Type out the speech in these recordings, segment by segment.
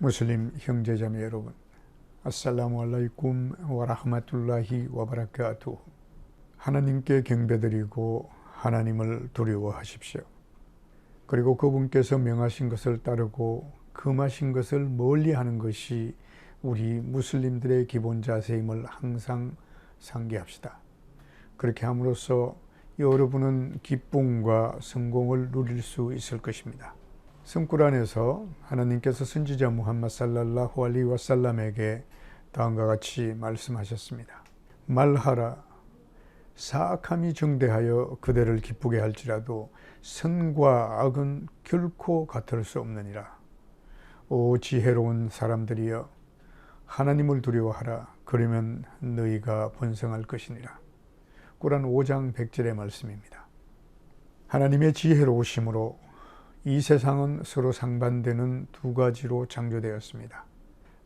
무슬림 형제자매 여러분 아살라무 알라이쿰 와라흐마툴라히 와바라카투 하나님께 경배드리고 하나님을 두려워하십시오. 그리고 그분께서 명하신 것을 따르고 금하신 것을 멀리하는 것이 우리 무슬림들의 기본 자세임을 항상 상기합시다. 그렇게 함으로써 여러분은 기쁨과 성공을 누릴 수 있을 것입니다. 성꾸란에서 하나님께서 선지자 무함마드 살랄라후 알리 와살람에게 다음과 같이 말씀하셨습니다. 말하라 사악함이 정대하여 그대를 기쁘게 할지라도 선과 악은 결코 같을 수 없느니라. 오 지혜로운 사람들이여 하나님을 두려워하라. 그러면 너희가 번성할 것이니라. 꾸란 5장 100절의 말씀입니다. 하나님의 지혜로우심으로 이 세상은 서로 상반되는 두 가지로 창조되었습니다.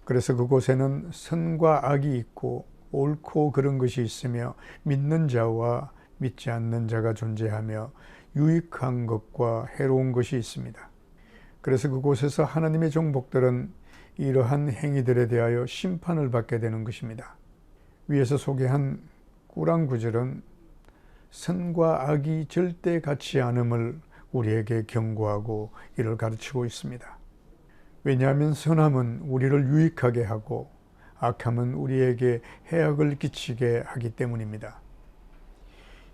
그래서 그곳에는 선과 악이 있고 옳고 그런 것이 있으며 믿는 자와 믿지 않는 자가 존재하며 유익한 것과 해로운 것이 있습니다. 그래서 그곳에서 하나님의 종복들은 이러한 행위들에 대하여 심판을 받게 되는 것입니다. 위에서 소개한 꾸란 구절은 선과 악이 절대 같지 않음을 우리에게 경고하고 이를 가르치고 있습니다. 왜냐하면 선함은 우리를 유익하게 하고 악함은 우리에게 해악을 끼치게 하기 때문입니다.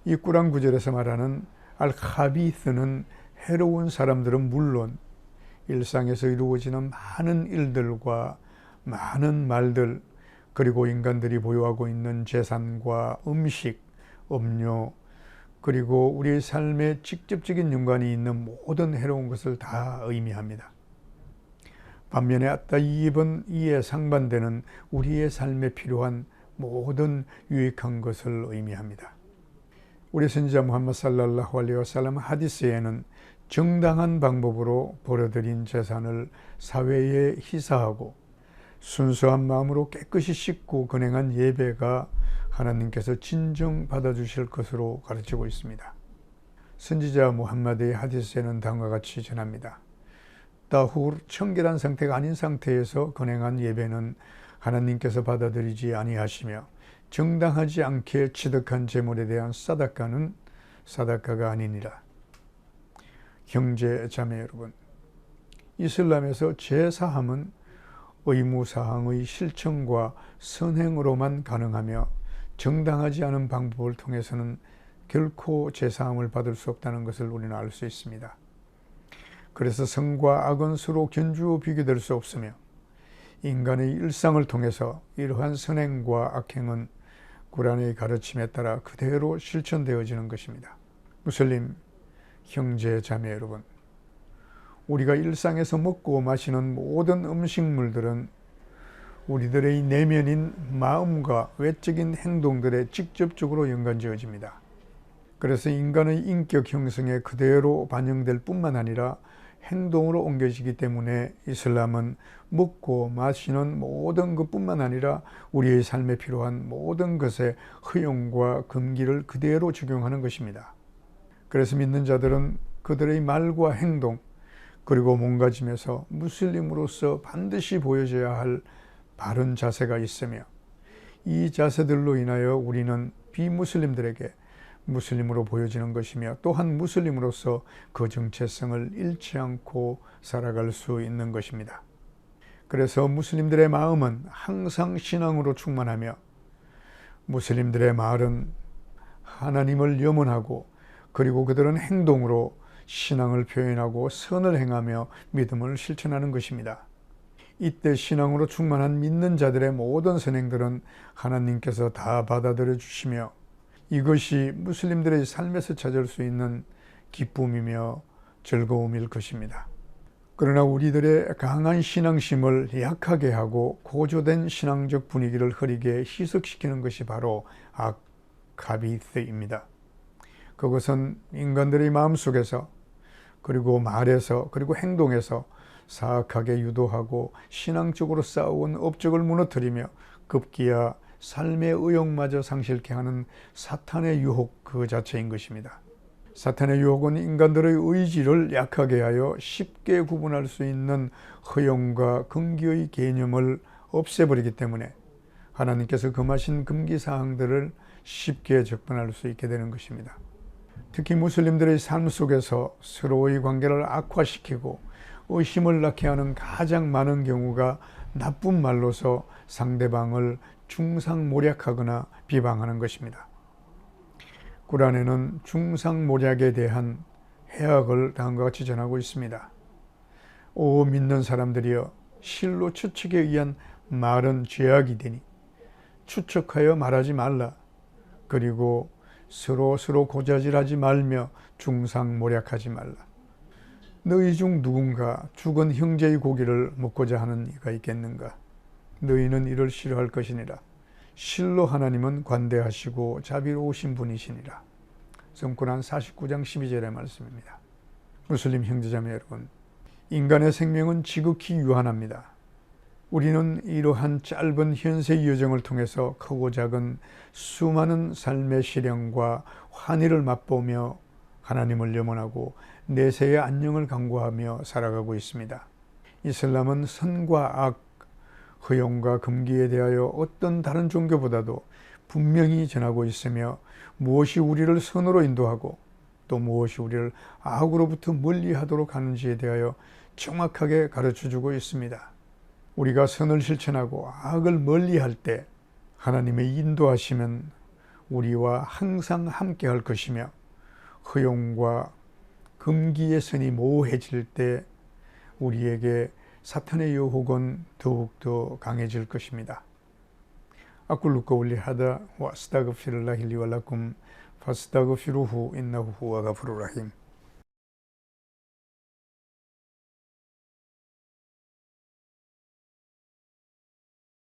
이 꾸란 구절에서 말하는 알카비스는 해로운 사람들은 물론 일상에서 이루어지는 많은 일들과 많은 말들 그리고 인간들이 보유하고 있는 재산과 음식, 음료 그리고 우리의 삶에 직접적인 연관이 있는 모든 해로운 것을 다 의미합니다. 반면에 아따 이입은 이에 상반되는 우리의 삶에 필요한 모든 유익한 것을 의미합니다. 우리 선지자 무함마드 살랄라후 알레 와살람 하디스에는 정당한 방법으로 벌어들인 재산을 사회에 희사하고 순수한 마음으로 깨끗이 씻고 건행한 예배가 하나님께서 진정 받아주실 것으로 가르치고 있습니다. 선지자 무함마드의 하디스에는 다음과 같이 전합니다. 다후르 청결한 상태가 아닌 상태에서 건행한 예배는 하나님께서 받아들이지 아니하시며 정당하지 않게 취득한 재물에 대한 사다카는 사다카가 아니니라. 형제 자매 여러분, 이슬람에서 제사함은 의무사항의 실천과 선행으로만 가능하며 정당하지 않은 방법을 통해서는 결코 제사함을 받을 수 없다는 것을 우리는 알 수 있습니다. 그래서 성과 악은 서로 견주어 비교될 수 없으며 인간의 일상을 통해서 이러한 선행과 악행은 구란의 가르침에 따라 그대로 실천되어지는 것입니다. 무슬림 형제 자매 여러분, 우리가 일상에서 먹고 마시는 모든 음식물들은 우리들의 내면인 마음과 외적인 행동들에 직접적으로 연관지어집니다. 그래서 인간의 인격 형성에 그대로 반영될 뿐만 아니라 행동으로 옮겨지기 때문에 이슬람은 먹고 마시는 모든 것뿐만 아니라 우리의 삶에 필요한 모든 것에 허용과 금기를 그대로 적용하는 것입니다. 그래서 믿는 자들은 그들의 말과 행동 그리고 몸가짐에서 무슬림으로서 반드시 보여져야 할 바른 자세가 있으며 이 자세들로 인하여 우리는 비무슬림들에게 무슬림으로 보여지는 것이며 또한 무슬림으로서 그 정체성을 잃지 않고 살아갈 수 있는 것입니다. 그래서 무슬림들의 마음은 항상 신앙으로 충만하며 무슬림들의 말은 하나님을 염원하고 그리고 그들은 행동으로 신앙을 표현하고 선을 행하며 믿음을 실천하는 것입니다. 이때 신앙으로 충만한 믿는 자들의 모든 선행들은 하나님께서 다 받아들여 주시며 이것이 무슬림들의 삶에서 찾을 수 있는 기쁨이며 즐거움일 것입니다. 그러나 우리들의 강한 신앙심을 약하게 하고 고조된 신앙적 분위기를 흐리게 희석시키는 것이 바로 악카비스입니다. 그것은 인간들의 마음속에서 그리고 말에서 그리고 행동에서 사악하게 유도하고 신앙적으로 쌓아온 업적을 무너뜨리며 급기야 삶의 의욕마저 상실케 하는 사탄의 유혹 그 자체인 것입니다. 사탄의 유혹은 인간들의 의지를 약하게 하여 쉽게 구분할 수 있는 허용과 금기의 개념을 없애버리기 때문에 하나님께서 금하신 금기 사항들을 쉽게 접근할 수 있게 되는 것입니다. 특히 무슬림들의 삶 속에서 서로의 관계를 악화시키고 의심을 낳게 하는 가장 많은 경우가 나쁜 말로서 상대방을 중상모략하거나 비방하는 것입니다. 꾸란에는 중상모략에 대한 해악을 다음과 같이 전하고 있습니다. 오 믿는 사람들이여 실로 추측에 의한 말은 죄악이 되니 추측하여 말하지 말라. 그리고 서로 서로 고자질하지 말며 중상모략하지 말라. 너희 중 누군가 죽은 형제의 고기를 먹고자 하는 이가 있겠는가? 너희는 이를 싫어할 것이니라. 실로 하나님은 관대하시고 자비로우신 분이시니라. 성구란 49장 12절의 말씀입니다. 무슬림 형제자매 여러분, 인간의 생명은 지극히 유한합니다. 우리는 이러한 짧은 현세 여정을 통해서 크고 작은 수많은 삶의 시련과 환희를 맛보며 하나님을 염원하고 내세의 안녕을 강구하며 살아가고 있습니다. 이슬람은 선과 악, 허용과 금기에 대하여 어떤 다른 종교보다도 분명히 전하고 있으며 무엇이 우리를 선으로 인도하고 또 무엇이 우리를 악으로부터 멀리 하도록 하는지에 대하여 정확하게 가르쳐 주고 있습니다. 우리가 선을 실천하고 악을 멀리할 때 하나님의 인도하시면 우리와 항상 함께 할 것이며 허용과 금기의 선이 모호해질 때 우리에게 사탄의 유혹은 더욱더 강해질 것입니다. 아꿀루꺼 울리하다 와스타그피를라 힐리왈라쿰 파스타그피루후 인나후 후아가프루라힘